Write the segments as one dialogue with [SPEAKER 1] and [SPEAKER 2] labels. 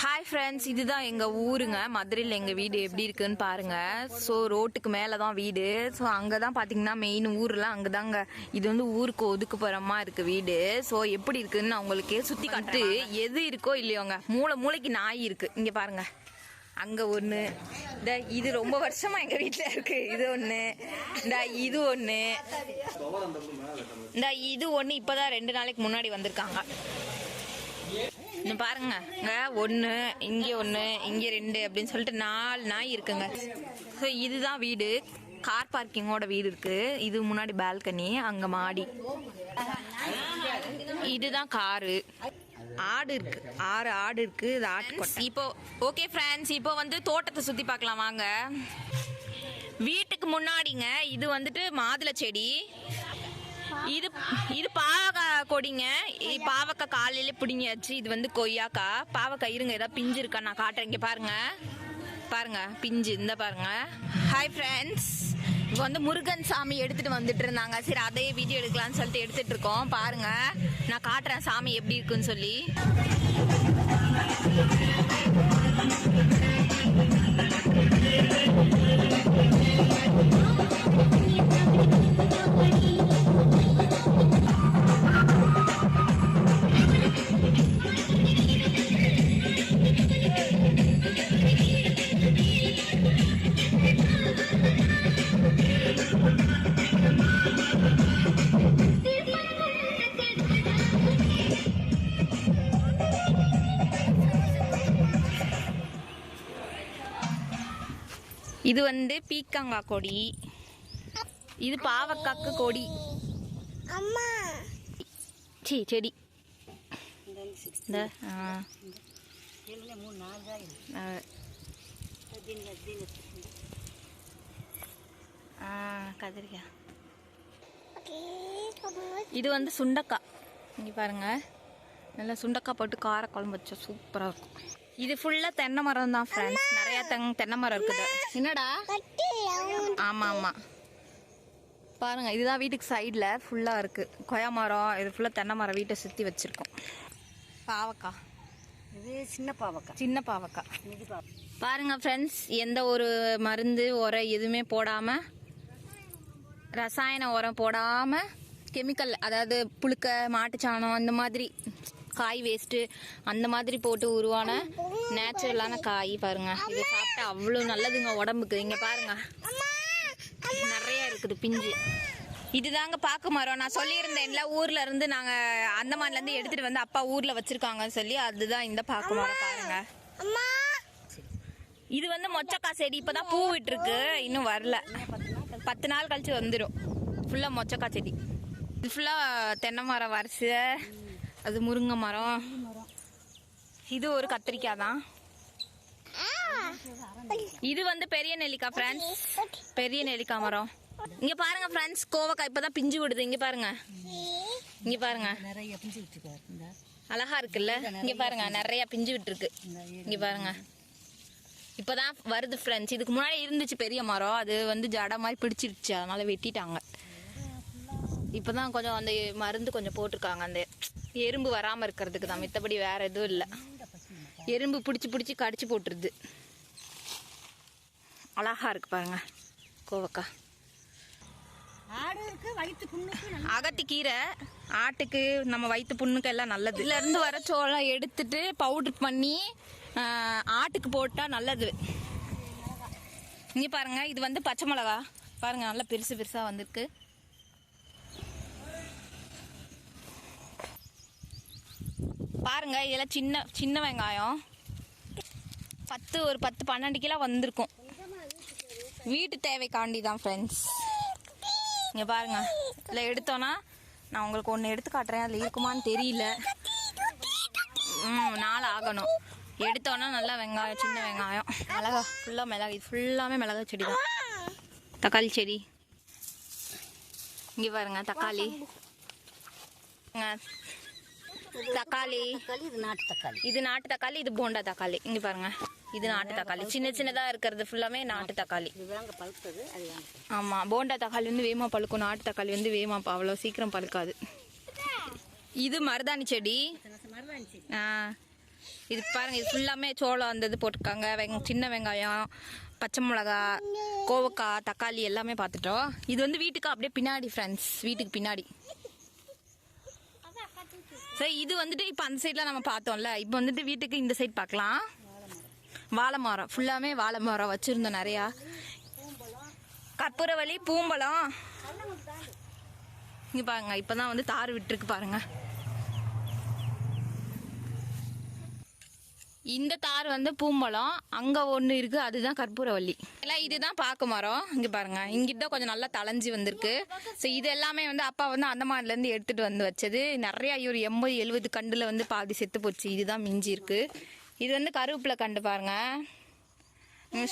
[SPEAKER 1] Hi friends இதுதான் எங்கள் ஊருங்க. மதுரையில் எங்கள் வீடு எப்படி இருக்குன்னு பாருங்க. ஸோ ரோட்டுக்கு மேலே தான் வீடு. ஸோ அங்கே தான் பார்த்தீங்கன்னா மெயின் ஊர்லாம் அங்கே தாங்க இது வந்து ஊருக்கு ஒதுக்குப்புறமா இருக்கு வீடு. ஸோ எப்படி இருக்குன்னு நான் உங்களுக்கு சுற்றி காட்டு எது இருக்கோ இல்லையோங்க. மூளை மூளைக்கு நாய் இருக்கு. இங்கே பாருங்க. அங்கே ஒன்று இந்த இது ரொம்ப வருஷமா எங்கள் வீட்டில் இருக்கு. இது ஒன்று இந்த இது ஒன்று இந்த இது ஒன்று இப்போதான் ரெண்டு நாளைக்கு முன்னாடி வந்திருக்காங்க. இந்த பாருங்க. இங்க ஒன்று இங்கே ஒன்று இங்கே ரெண்டு அப்படின்னு சொல்லிட்டு நாலு நாய் இருக்குங்க. ஸோ இதுதான் வீடு. கார் பார்க்கிங்கோட வீடு இருக்கு. இது முன்னாடி பால்கனி அங்கே மாடி. இதுதான் காரு ஆடு இருக்கு. ஆறு ஆடு இருக்கு. இது ஆட்டு இப்போ ஓகே ஃப்ரெண்ட்ஸ் இப்போ வந்து தோட்டத்தை சுற்றி பார்க்கலாம். வாங்க. வீட்டுக்கு முன்னாடிங்க. இது வந்துட்டு மாதுளை செடி. இது இது பாவக்காய் கொடிங்க. இ- பாவக்காய் காலையில பிடிங்கியாச்சு இது வந்து கொய்யாக்கா. பாவக்காய் இருங்க ஏதாவது பிஞ்சு இருக்கா நான் காட்டுறேன். இங்கே பாருங்க. பாருங்க பிஞ்சு இந்த பாருங்க. ஹாய் ஃப்ரெண்ட்ஸ் இப்போ வந்து முருகன் சாமி எடுத்துட்டு வந்துட்டு இருந்தாங்க. சரி அதே வீடியோ எடுக்கலாம்னு சொல்லிட்டு எடுத்துட்டு இருக்கோம். பாருங்க. நான் காட்டுறேன் சாமி எப்படி இருக்குன்னு சொல்லி. இது வந்து பீக்கங்காய் கொடி. இது பாவக்காக்கு கொடி.
[SPEAKER 2] அம்மா.
[SPEAKER 1] சி செடி. இந்த ஆ, இது வந்து சுண்டக்காய். இங்கே பாருங்க. நல்லா சுண்டக்காய் போட்டு கார குழம்பு வச்சா சூப்பராக இருக்கும். இது ஃபுல்லாக தென்னை மரம் தான் ஃப்ரெண்ட்ஸ் நிறையா தென்னை மரம் இருக்குது. என்னடா? ஆமாம் ஆமாம் பாருங்க இதுதான் வீட்டுக்கு சைடில் ஃபுல்லாக இருக்குது கொய்யா மரம் இது ஃபுல்லாக தென்னை மரம் வீட்டை சுற்றி வச்சுருக்கோம். பாவக்காய்
[SPEAKER 2] இது சின்ன பாவக்காய்
[SPEAKER 1] சின்ன பாவக்காய்
[SPEAKER 2] இது பாவக்காய்
[SPEAKER 1] பாருங்க ஃப்ரெண்ட்ஸ் எந்த ஒரு மருந்து உரம் எதுவுமே போடாமல் ரசாயன உரம் போடாமல் கெமிக்கல் அதாவது புழுக்க மாட்டுச்சாணம் அந்த மாதிரி காய் வேஸ்ட்டு அந்த மாதிரி போட்டு உருவான நேச்சுரலான காய் பாருங்க. இது சாப்பிட்டா அவ்வளோ நல்லதுங்க உடம்புக்கு. இங்கே பாருங்க. நிறைய இருக்குது பிஞ்சு. இதுதாங்க பாக்கு மரம். நான் சொல்லியிருந்தேன்ல ஊர்ல இருந்து நாங்க அந்தமான்ல இருந்து எடுத்துட்டு வந்து அப்பா ஊர்ல வச்சிருக்காங்கன்னு சொல்லி அதுதான் இந்த பாக்கு மரம் பாருங்க. இது வந்து மொச்சக்காய் செடி. இப்பதான் பூ விட்டுருக்கு. இன்னும் வரல. பத்து நாள் கழிச்சு வந்துடும் ஃபுல்லா மொச்சக்கா செடி. இது ஃபுல்லா தென்னை மரம் வரிசை. அது முருங்கை மரம். இது ஒரு கத்திரிக்காய் தான். இது வந்து பெரிய நெல்லிக்காய் ஃப்ரெண்ட்ஸ் பெரிய நெல்லிக்காய் மரம். இங்க பாருங்க ஃப்ரெண்ட்ஸ் கோவக்காய் இப்பதான் பிஞ்சு விடுது. இங்க பாருங்க. இங்க பாருங்க.
[SPEAKER 2] நிறைய பிஞ்சு
[SPEAKER 1] அழகா இருக்குல்ல? இங்க பாருங்க நிறைய பிஞ்சு விட்டுருக்கு. இங்க பாருங்க. இப்பதான் வருது ஃப்ரெண்ட்ஸ் இதுக்கு முன்னாடி இருந்துச்சு பெரிய மரம். அது வந்து ஜட மாதிரி பிடிச்சிருச்சு. அதனால வெட்டிட்டாங்க. இப்பதான் கொஞ்சம் அந்த மருந்து கொஞ்சம் போட்டிருக்காங்க. அந்த எறும்பு வராம இருக்கிறதுக்கு தான். மித்தபடி வேற எதுவும் இல்லை. எறும்பு பிடிச்சி பிடிச்சி கடிச்சு போட்டுருது. அழகா இருக்கு பாருங்க கோவக்காய் அகத்திக்கீரை ஆட்டுக்கு நம்ம வயிற்று புண்ணுக்கு எல்லாம் நல்லது. இதுல இருந்து வர சோளம் எடுத்துட்டு பவுடர் பண்ணி ஆட்டுக்கு போட்டா நல்லது. இங்க பாருங்க இது வந்து பச்சை மிளகா. பாருங்க நல்லா பெருசு பெருசா வந்திருக்கு. பாருங்க இதெல்லாம் சின்ன சின்ன வெங்காயம். பத்து ஒரு பத்து பன்னெண்டு கிலோ வந்திருக்கும். வீட்டு தேவைக்காண்டி தான் ஃப்ரெண்ட்ஸ் இங்கே பாருங்க இதில் எடுத்தோன்னா நான் உங்களுக்கு ஒன்று எடுத்து காட்டுறேன் அதில் இருக்குமான்னு தெரியல. ம் நாள் ஆகணும். எடுத்தோன்னா நல்லா வெங்காயம் சின்ன வெங்காயம். மிளகா ஃபுல்லாக மிளகா இது ஃபுல்லாமே மிளகா செடி தான். தக்காளி செடி. இங்கே பாருங்க தக்காளி. தக்காளி.
[SPEAKER 2] இது நாட்டு தக்காளி.
[SPEAKER 1] இது நாட்டு தக்காளி இது போண்டா தக்காளி. இங்கே பாருங்க. இது நாட்டு தக்காளி. சின்ன சின்னதாக இருக்கிறது ஃபுல்லாமே நாட்டு தக்காளி. ஆமா போண்டா தக்காளி வந்து வேமா பழுக்கும். நாட்டு தக்காளி வந்து வேமா அவ்வளோ சீக்கிரம் பழுக்காது. இது மருதாணி செடி.
[SPEAKER 2] மருதாணி செடி
[SPEAKER 1] ஆ. இது பாருங்க இது ஃபுல்லாமே சோளம் அந்த இது போட்டிருக்காங்க. வெங்க சின்ன வெங்காயம் பச்சை மிளகா கோவக்காய் தக்காளி எல்லாமே பார்த்துட்டோம். இது வந்து வீட்டுக்கு அப்படியே பின்னாடி ஃப்ரெண்ட்ஸ் வீட்டுக்கு பின்னாடி. சரி இது வந்துட்டு இப்போ அந்த சைடில் நம்ம பார்த்தோம்ல. இப்போ வந்துட்டு வீட்டுக்கு இந்த சைட் பார்க்கலாம். வாழை மரம் ஃபுல்லாமே வாழை மரம் வச்சுருந்தோம் நிறையா. கற்பூரவள்ளி பூம்பழம். இங்கே பாருங்க இப்போ தான் வந்து தார் விட்டுருக்கு பாருங்கள் இந்த தார் வந்து பூம்பழம். அங்கே ஒன்று இருக்குது அதுதான் கற்பூரவள்ளி. எல்லாம் இதுதான் பாக்கு மரம். இங்கே பாருங்க. இங்கிட்ட தான் கொஞ்சம் நல்லா தளைஞ்சு வந்திருக்கு. ஸோ இது எல்லாமே வந்து அப்பா வந்து அந்தமான்லேருந்து எடுத்துகிட்டு வந்து வச்சது. நிறைய ஒரு எண்பது எழுபது கண்டில் வந்து பாதி செத்து போச்சு. இதுதான் மிஞ்சி இருக்கு. இது வந்து கருவேப்பிலை கண்டு பாருங்க.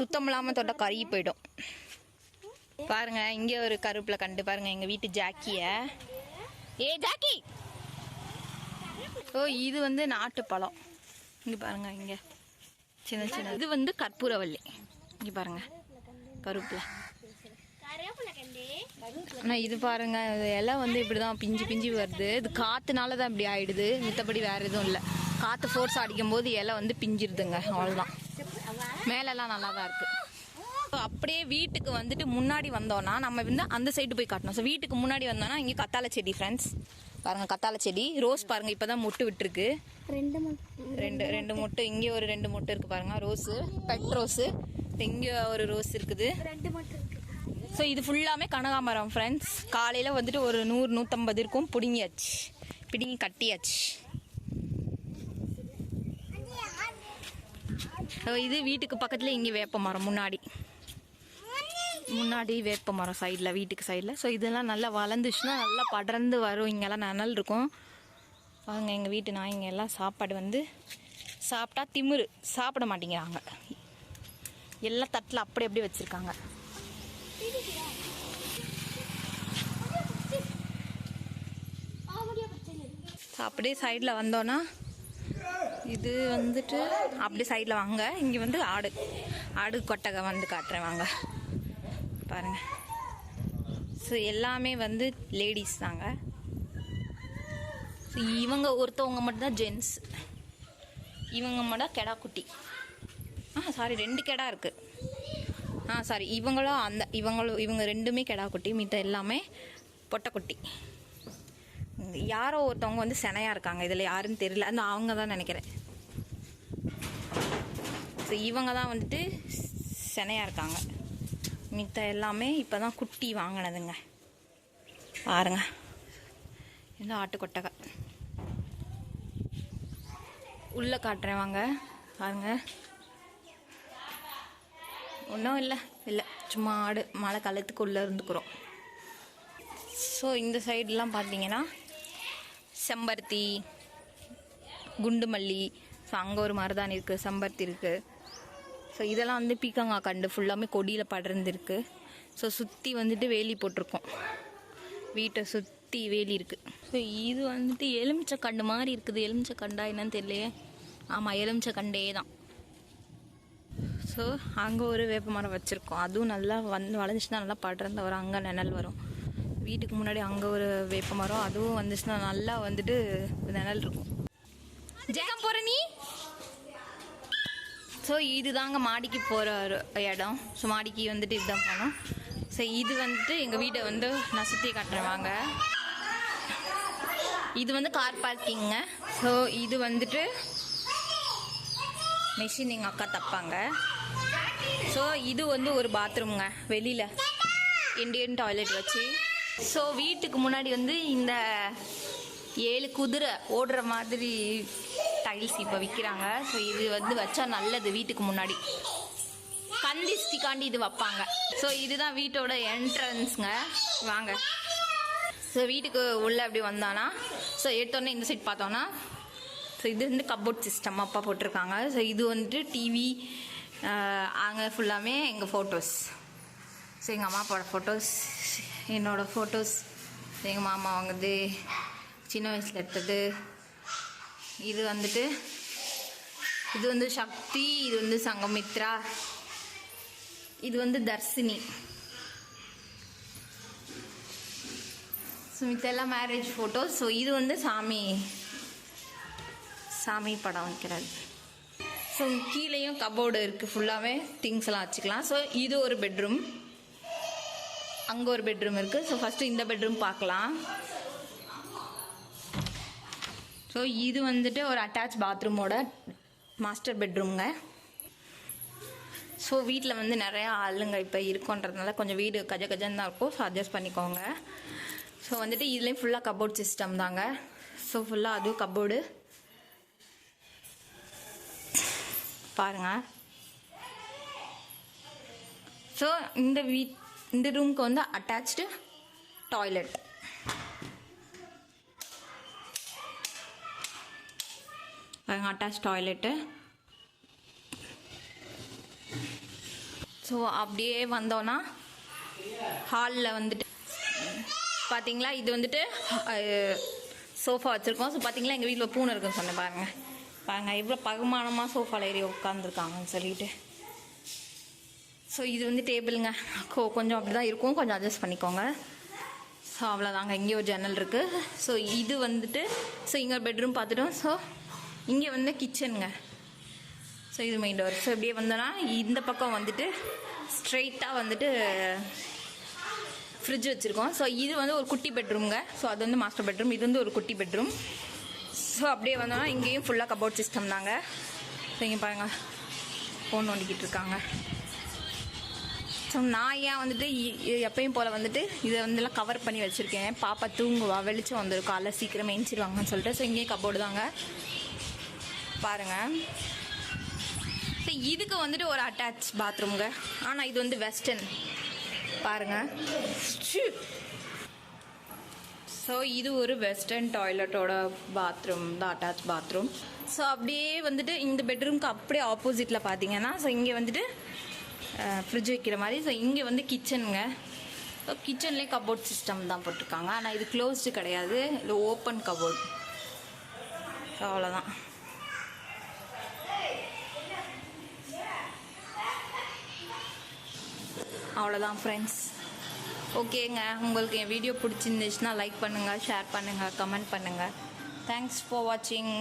[SPEAKER 1] சுத்தம் இல்லாமல் தொட்ட கருகி போயிடும். பாருங்க இங்கே ஒரு கருவேப்பிலை கண்டு பாருங்க எங்கள் வீட்டு ஜாக்கிய. ஏ ஜாக்கி! ஓ இது வந்து நாட்டு பழம் இங்கே பாருங்க இங்கே. சின்ன சின்ன. இது வந்து கற்பூரவள்ளி. இங்கே பாருங்க. கருவேப்பிலை. ஆனால் இது பாருங்க இலை வந்து இப்படி தான் பிஞ்சு பிஞ்சு வருது. இது காற்றுனால தான் இப்படி ஆயிடுது. மித்தபடி வேற எதுவும் இல்லை. காற்று ஃபோர்ஸ் அடிக்கும் போது இலை வந்து பிஞ்சிருதுங்க. அவ்வளோதான் மேலெல்லாம் நல்லா தான் இருக்கு. So, அப்படியே வீட்டுக்கு வந்துட்டு முன்னாடி வந்தோம்னா நம்ம வந்து அந்த சைடு போய் காட்டணும். ஸோ வீட்டுக்கு முன்னாடி வந்தோம்னா இங்கே கத்தாழை செடி ஃப்ரெண்ட்ஸ் பாருங்க கத்தாழை செடி. ரோஸ் பாருங்க இப்பதான் மொட்டு விட்டுருக்கு.
[SPEAKER 3] ரெண்டு
[SPEAKER 1] ரெண்டு ரெண்டு மொட்டு. இங்கே ஒரு ரெண்டு மொட்டு இருக்கு பாருங்க ரோஸு பெட் ரோஸு. இங்கே ஒரு ரோஸ் இருக்குது. ஸோ இது ஃபுல்லாமே கனகாமரம் ஃப்ரெண்ட்ஸ் காலையில் வந்துட்டு ஒரு நூறு நூற்றம்பது இருக்கும். பிடுங்கியாச்சு. பிடுங்கி கட்டியாச்சு. ஸோ இது வீட்டுக்கு பக்கத்தில் இங்கே வேப்ப மரம் முன்னாடி. முன்னாடி வேப்ப மரம் சைடில் வீட்டுக்கு சைடில் ஸோ இதெல்லாம் நல்லா வளர்ந்துச்சுன்னா நல்லா படர்ந்து வரும். இங்கெல்லாம் நனல் இருக்கும். வாங்க எங்கள் வீட்டு நாய்ங்க எல்லாம் சாப்பாடு வந்து சாப்பிட்டா திமிரு. சாப்பிட மாட்டேங்கிறாங்க. எல்லாம் தட்டில் அப்படி அப்படியே வச்சுருக்காங்க. அப்படியே சைடில் வந்தோன்னா இது வந்துட்டு அப்படியே சைடில் வாங்க. இங்கே வந்து ஆடு. ஆடு கொட்டகை வந்து காட்டுறேன் வாங்க. பாருங்க. ஸோ எல்லாமே வந்து லேடிஸ் தாங்க. ஸோ இவங்க ஒருத்தவங்க மட்டும்தான் ஜென்ஸ் இவங்க மட்டும் கெடா குட்டி. ஆ சாரி ரெண்டு கெடா இருக்குது ஆ சாரி இவங்களும் அந்த இவங்களும் இவங்க ரெண்டுமே கெடா குட்டி மித்த எல்லாமே பொட்டைக்குட்டி யாரோ ஒருத்தவங்க வந்து செனையாக இருக்காங்க இதில் யாருன்னு தெரியல. அந்த அவங்க தான் நினைக்கிறேன். ஸோ இவங்க தான் வந்துட்டு செனையாக இருக்காங்க. மித்த எல்லாமே இப்போ தான் குட்டி வாங்கினதுங்க. பாருங்க. இந்த ஆட்டுக்கொட்டகை. உள்ளே காட்டுறேன் வாங்க. பாருங்க. ஒன்றும் இல்லை. இல்லை. சும்மா ஆடு மழை காலத்துக்கு உள்ளே இருந்துக்கிறோம். ஸோ இந்த சைடெலாம் பார்த்தீங்கன்னா செம்பருத்தி குண்டு மல்லி ஸோ அங்கே ஒரு மருதாணி இருக்குது செம்பருத்தி இருக்குது ஸோ இதெல்லாம் வந்து பீக்கங்காய் கண்டு ஃபுல்லாமே கொடியில் படர்ந்துருக்கு. ஸோ சுற்றி வந்துட்டு வேலி போட்டிருக்கோம். வீட்டை சுற்றி வேலி இருக்குது ஸோ இது வந்துட்டு எலுமிச்சை கண்டு மாதிரி இருக்குது. எலுமிச்சை கண்டா என்னன்னு தெரியலையே. ஆமாம் எலுமிச்சை கண்டே தான். ஸோ அங்கே ஒரு வேப்ப மரம் வச்சுருக்கோம். அதுவும் நல்லா வந்து வளைஞ்சிச்சுன்னா நல்லா படர்ந்து வரும். அங்கே நிழல் வரும். வீட்டுக்கு முன்னாடி அங்கே ஒரு வேப்ப மரம். அதுவும் வந்துச்சுன்னா நல்லா வந்துட்டு நிழல் இருக்கும். ஜெயம் போகிற நீ? ஸோ இதுதாங்க மாடிக்கு போகிற ஒரு இடம். ஸோ மாடிக்கு வந்துட்டு இதுதான் போனோம் ஸோ இது வந்துட்டு எங்கள் வீட்டை வந்து நான் சுற்றி காட்டுறேன். வாங்க. இது வந்து கார் பார்க்கிங்க ஸோ இது வந்துட்டு மெஷின் எங்கள் அக்கா தப்பாங்க. ஸோ இது வந்து ஒரு பாத்ரூம்ங்க வெளியில் இண்டியன் டாய்லெட் வச்சு. ஸோ வீட்டுக்கு முன்னாடி வந்து இந்த ஏழு குதிரை ஓடுற மாதிரி டைல்ஸ் இப்போ விற்கிறாங்க ஸோ இது வந்து வச்சா நல்லது வீட்டுக்கு முன்னாடி. கந்திஸ்டிக்காண்டி இது வைப்பாங்க. ஸோ இதுதான் வீட்டோட என்ட்ரன்ஸுங்க வாங்க. ஸோ வீட்டுக்கு உள்ளே அப்படி வந்தானா? ஸோ எடுத்தோடனே இந்த சைட் பார்த்தோன்னா ஸோ இது வந்து கப்போர்ட் சிஸ்டம் அப்பா போட்டிருக்காங்க. ஸோ இது வந்துட்டு டிவி அங்கே ஃபுல்லாமே எங்கள் ஃபோட்டோஸ் ஸோ எங்கள் அம்மா அப்பாவோட ஃபோட்டோஸ் என்னோடய ஃபோட்டோஸ் எங்கள் மாமா வாங்குது சின்ன வயசில் எடுத்தது. இது வந்துட்டு இது வந்து சக்தி இது வந்து சங்கமித்ரா இது வந்து Darshini. So marriage photo so இது வந்து சாமி சாமி படம் வைக்கிறது. ஸோ கீழேயும் கபோர்டு இருக்குது ஃபுல்லாகவே திங்ஸ் எல்லாம் வச்சுக்கலாம். ஸோ இது ஒரு பெட்ரூம் அங்கே ஒரு பெட்ரூம் இருக்குது ஸோ ஃபஸ்ட்டு இந்த பெட்ரூம் பார்க்கலாம். ஸோ இது வந்துட்டு ஒரு அட்டாச் பாத்ரூமோட மாஸ்டர் பெட்ரூம்ங்க ஸோ வீட்டில் வந்து நிறையா ஆளுங்க இப்போ இருக்கோன்றதுனால கொஞ்சம் வீடு கஜ கஜன்னு தான் இருக்கும். ஸோ அட்ஜஸ்ட் பண்ணிக்கோங்க. ஸோ வந்துட்டு இதுலேயும் ஃபுல்லாக கபோர்ட் சிஸ்டம் தாங்க. ஸோ ஃபுல்லாக அதுவும் கபோர்டு பாருங்கள் ஸோ இந்த வீட் இந்த ரூம்க்கு வந்து அட்டாச்சு டாய்லெட் பாருங்க அட்டாச் டாய்லெட்டு. ஸோ அப்படியே வந்தோன்னா ஹாலில் வந்துட்டு பார்த்தீங்களா இது வந்துட்டு சோஃபா வச்சுருக்கோம். ஸோ பார்த்தீங்களா எங்கள் வீட்டில் பூனை இருக்குன்னு சொன்னேன் பாருங்கள் பாருங்கள் எவ்வளோ பகுமானமாக சோஃபாவில் ஏறி உட்காந்துருக்காங்கன்னு சொல்லிட்டு. ஸோ இது வந்து டேபிளுங்க. கொ கொஞ்சம் அப்படி தான் இருக்கும். கொஞ்சம் அட்ஜஸ்ட் பண்ணிக்கோங்க. ஸோ அவ்வளோதாங்க இங்கே ஒரு ஜன்னல் இருக்குது ஸோ இது வந்துட்டு ஸோ இங்கே ஒரு பெட்ரூம் பார்த்துட்டோம். ஸோ இங்கே வந்து கிச்சனுங்க ஸோ இது மெயின் டோர் ஸோ இப்படியே வந்தோன்னா இந்த பக்கம் வந்துட்டு ஸ்ட்ரெயிட்டாக வந்துட்டு ஃப்ரிட்ஜ் வச்சுருக்கோம். ஸோ இது வந்து ஒரு குட்டி பெட்ரூம்ங்க ஸோ அது வந்து மாஸ்டர் பெட்ரூம் இது வந்து ஒரு குட்டி பெட்ரூம் ஸோ அப்படியே வந்தோன்னா இங்கேயும் ஃபுல்லாக கபோர்ட் சிஸ்டம் தாங்க. ஸோ இங்கே பாருங்கள் ஃபோன் நோண்டிக்கிட்டு இருக்காங்க. ஸோ நான் ஏன் வந்துட்டு இ- எப்பயும் போல் வந்துட்டு இதை வந்துலாம் கவர் பண்ணி வச்சுருக்கேன். பாப்பா தூங்குவா வெளிச்சம் வந்திருக்கும் காலைல சீக்கிரம் எஞ்சிருவாங்கன்னு சொல்லிட்டு. ஸோ இங்கேயும் கபோர்டு தாங்க. பாருங்கள் ஸோ இதுக்கு வந்துட்டு ஒரு அட்டாச் பாத்ரூம்ங்க ஆனால் இது வந்து வெஸ்டர்ன் பாருங்க. ஸோ இது ஒரு வெஸ்டர்ன் டாய்லெட்டோட பாத்ரூம் தான் அட்டாச் பாத்ரூம் ஸோ அப்படியே வந்துட்டு இந்த பெட்ரூம்க்கு அப்படியே ஆப்போசிட்டில் பார்த்தீங்கன்னா ஸோ இங்கே வந்துட்டு ஃப்ரிட்ஜ் வைக்கிற மாதிரி ஸோ இங்கே வந்து கிச்சனுங்க ஸோ கிச்சன்லேயே கபோர்ட் சிஸ்டம் தான் போட்டிருக்காங்க. ஆனால் இது க்ளோஸ்டு கிடையாது. இல்லை ஓப்பன் கபோர்ட் ஸோ அவ்வளோதான் அவ்வளோதான் ஃப்ரெண்ட்ஸ் ஓகேங்க உங்களுக்கு என் வீடியோ பிடிச்சிருந்துச்சுன்னா லைக் பண்ணுங்கள் ஷேர் பண்ணுங்கள் கமெண்ட் பண்ணுங்கள் தேங்க்ஸ் ஃபார் வாட்சிங்